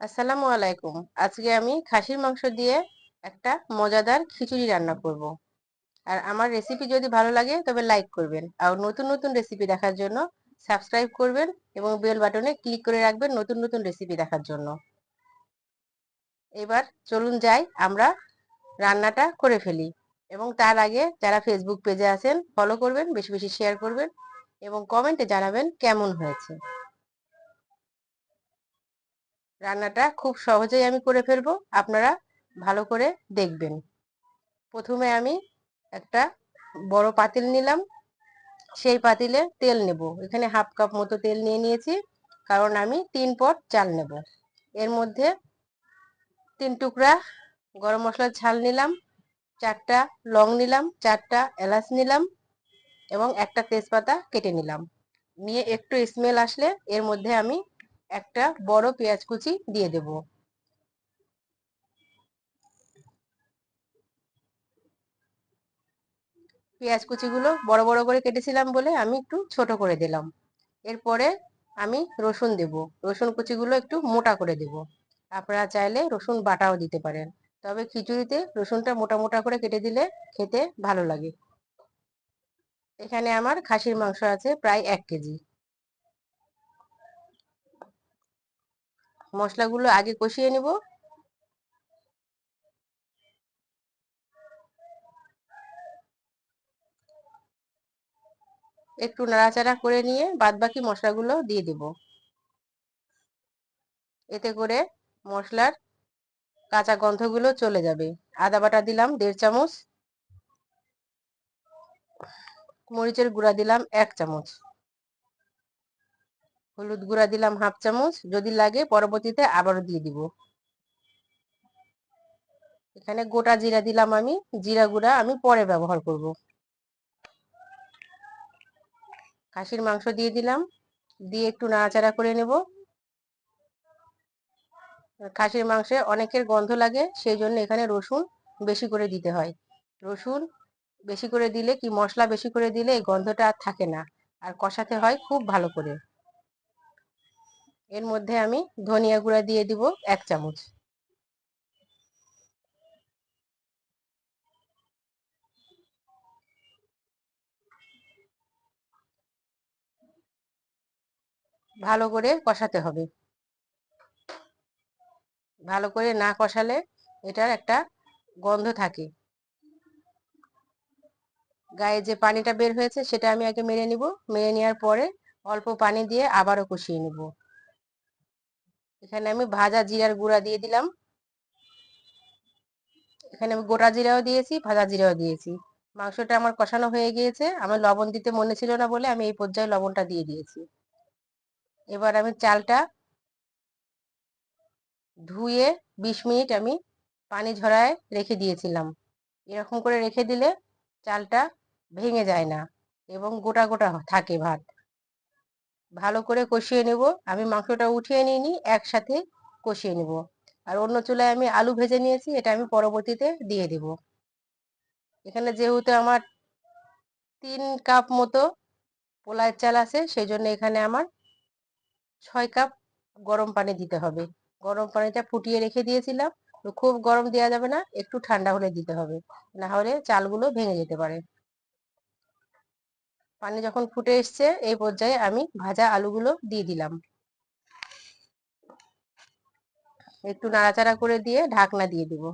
আসসালামু আলাইকুম। আজকে আমি খাসির মাংস দিয়ে একটা মজাদার খিচুড়ি রান্না করব। আর আমার রেসিপি যদি ভালো লাগে, তবে লাইক করবেন। আর নতুন নতুন রেসিপি দেখার জন্য সাবস্ক্রাইব করবেন এবং বেল বাটনে ক্লিক করে রাখবেন নতুন নতুন রেসিপি দেখার জন্য। এবার চলুন যাই, আমরা রান্নাটা করে ফেলি। এবং তার আগে যারা ফেসবুক পেজে আছেন ফলো করবেন, বেশি বেশি শেয়ার করবেন এবং কমেন্টে জানাবেন কেমন হয়েছে। রান্নাটা খুব সহজেই আমি করে ফেলব। আপনারা ভালো করে দেখবেন। প্রথমে আমি একটা বড় পাতিল নিলাম। সেই পাতিলে তেল নেব। এখানে হাফ কাপ মতো তেল নিয়ে নিয়েছি। কারণ আমি তিন পট চাল নেব। এর মধ্যে তিন টুকরা গরম মশলার ঝাল নিলাম। চারটা লং নিলাম। চারটা এলাচ নিলাম এবং একটা তেজপাতা কেটে নিলাম। নিয়ে একটু স্মেল আসলে এর মধ্যে আমি একটা বড় পেঁয়াজ কুচি দিয়ে দেব। পেঁয়াজ কুচিগুলো বড় বড় করে কেটেছিলাম বলে আমি একটু ছোট করে দিলাম। এরপরে আমি রসুন দেব। রসুন কুচিগুলো একটু মোটা করে দেব। আপনারা চাইলে রসুন বাটাও দিতে পারেন। তবে খিচুড়িতে রসুনটা মোটা মোটা করে কেটে দিলে খেতে ভালো লাগে। এখানে আমার খাসির মাংস আছে প্রায় এক কেজি। মশলাগুলো আগে কষিয়ে নিব। একটু নাড়াচাড়া করে নিয়ে বাদবাকি মশলাগুলো দিয়ে দিব। এতে করে মশলার কাঁচা গন্ধগুলো চলে যাবে। আদা বাটা দিলাম দেড় চামচ। মরিচের গুঁড়া দিলাম এক চামচ। হলুদ গুঁড়া দিলাম হাফ চামচ, যদি লাগে পরবর্তীতে আবারও দিয়ে দিব। এখানে গোটা জিরা দিলাম আমি, জিরা গুঁড়া আমি পরে ব্যবহার করব। খাসির মাংস দিয়ে দিলাম, দিয়ে একটু নাড়াচাড়া করে নেব। খাসির মাংসে অনেকের গন্ধ লাগে, সেই জন্য এখানে রসুন বেশি করে দিতে হয়। রসুন বেশি করে দিলে কি, মশলা বেশি করে দিলে এই গন্ধটা আর থাকে না, আর কষাতে হয় খুব ভালো করে। এর মধ্যে আমি ধনিয়া গুঁড়া দিয়ে দিব এক চামচ। ভালো করে কষাতে হবে। ভালো করে না কষালে এটার একটা গন্ধ থাকে। গায়ে যে পানিটা বের হয়েছে সেটা আমি আগে মেরে নিব। মেরে নেওয়ার পরে অল্প পানি দিয়ে আবারও কষিয়ে নিব। এখানে আমি ভাজা জিরার গুঁড়া দিয়ে দিলাম। এখানে আমি গোটা জিরাও দিয়েছি, ভাজা জিরাও দিয়েছি। মাংসটা আমার কষানো হয়ে গিয়েছে। আমার লবণ দিতে মনে ছিল না বলে আমি এই পর্যায়ে লবণটা দিয়ে দিয়েছি। এবার আমি চালটা ধুয়ে বিশ মিনিট আমি পানি ঝরায় রেখে দিয়েছিলাম। এরকম করে রেখে দিলে চালটা ভেঙে যায় না এবং গোটা গোটা থাকে ভাত। ভালো করে কষিয়ে নেব। আমি মাংসটা উঠিয়ে নিইনি, একসাথে কষিয়ে নেব। আর অন্য চুলায় আমি আলু ভেজে নিয়েছি, এটা আমি পরবর্তীতে দিয়ে দেব। এখানে যেহেতু আমার তিন কাপ মতো পোলায়ের চাল আছে সেই জন্য এখানে আমার ছয় কাপ গরম পানি দিতে হবে। গরম পানিটা ফুটিয়ে রেখে দিয়েছিলাম। খুব গরম দেওয়া যাবে না, একটু ঠান্ডা হলে দিতে হবে। না হলে চালগুলো ভেঙে যেতে পারে। পানি যখন ফুটে এসছে, এই পর্যায়ে আমি ভাজা আলুগুলো দিয়ে দিলাম। একটু নাড়াচাড়া করে দিয়ে ঢাকনা দিয়ে দিব।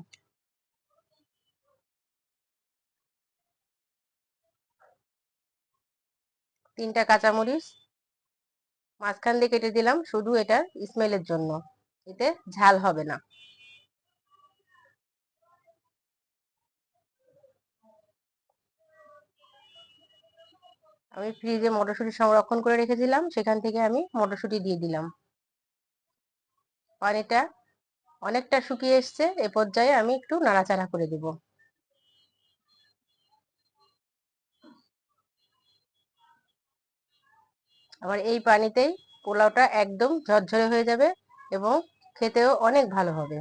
তিনটা কাঁচামরিচ মাঝখান দিয়ে কেটে দিলাম, শুধু এটা স্মেলের জন্য। এতে ঝাল হবে না। আমি ফ্রিজে মটরশুঁটি সংরক্ষণ করে রেখেছিলাম, সেখান থেকে আমি মটরশুঁটি দিয়ে দিলাম। পানিটা অনেকটা শুকিয়ে এসছে, এ পর্যায়ে আমি একটু নাড়াচাড়া করে দিব। আবার এই পানিতেই পোলাওটা একদম ঝরঝরে হয়ে যাবে এবং খেতেও অনেক ভালো হবে।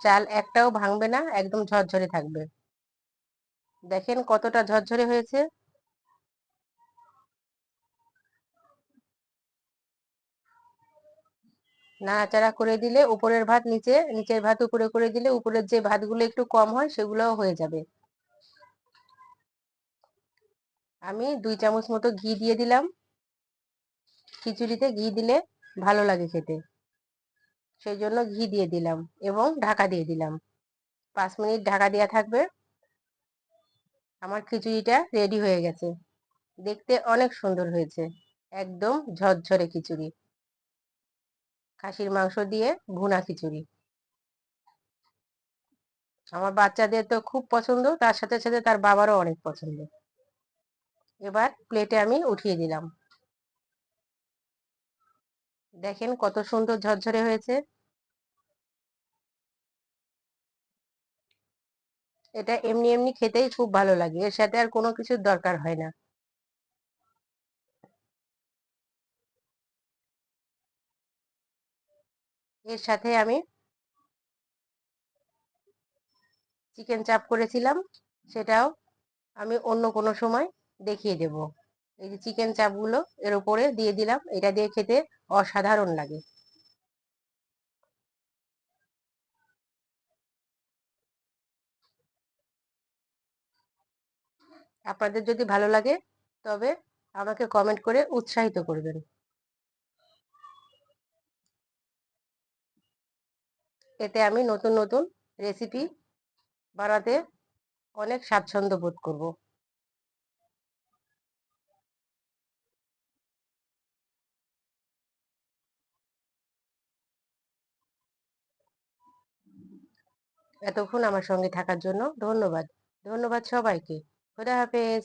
চাল একটাও ভাঙবে না, একদম ঝরঝরে থাকবে। দেখেন কতটা ঝরঝরে হয়েছে। নাড়াচাড়া করে দিলে উপরের ভাত নিচে, নিচের ভাত উপরে করে দিলে উপরের যে ভাতগুলো একটু কম হয় সেগুলোও হয়ে যাবে। আমি দুই চামচ মতো ঘি দিয়ে দিলাম। খিচুড়িতে ঘি দিলে ভালো লাগে খেতে। সেই জন্য ঘি দিয়ে দিলাম এবং ঢাকা দিয়ে দিলাম। পাঁচ মিনিট ঢাকা দেওয়া থাকবে। আমার খিচুড়িটা রেডি হয়ে গেছে। দেখতে অনেক সুন্দর হয়েছে। একদম ঝরঝরে খিচুড়ি। খাসির মাংস দিয়ে ভুনা খিচুড়ি। আমার বাচ্চাদের তো খুব পছন্দ, তার সাথে সাথে তার বাবারও অনেক পছন্দ। এবার প্লেটে আমি উঠিয়ে দিলাম। দেখেন কত সুন্দর ঝরঝরে হয়েছে। এটা এমনি এমনি খেতেই খুব ভালো লাগে, এর সাথে আর কোনো কিছুর দরকার হয় না। এর সাথে আমি চিকেন চাপ করেছিলাম, সেটাও আমি অন্য কোনো সময় দেখিয়ে দেব। এই যে চিকেন চাপগুলো এর উপরে দিয়ে দিলাম, এটা দিয়ে খেতে অসাধারণ লাগে। আপনাদের যদি ভালো লাগে, তবে আমাকে কমেন্ট করে উৎসাহিত করবেন। এতে আমি নতুন নতুন রেসিপি বানাতে অনেক স্বাচ্ছন্দ্য বোধ করব। এতক্ষণ আমার সঙ্গে থাকার জন্য ধন্যবাদ। ধন্যবাদ সবাইকে। খুদা হাফেজ।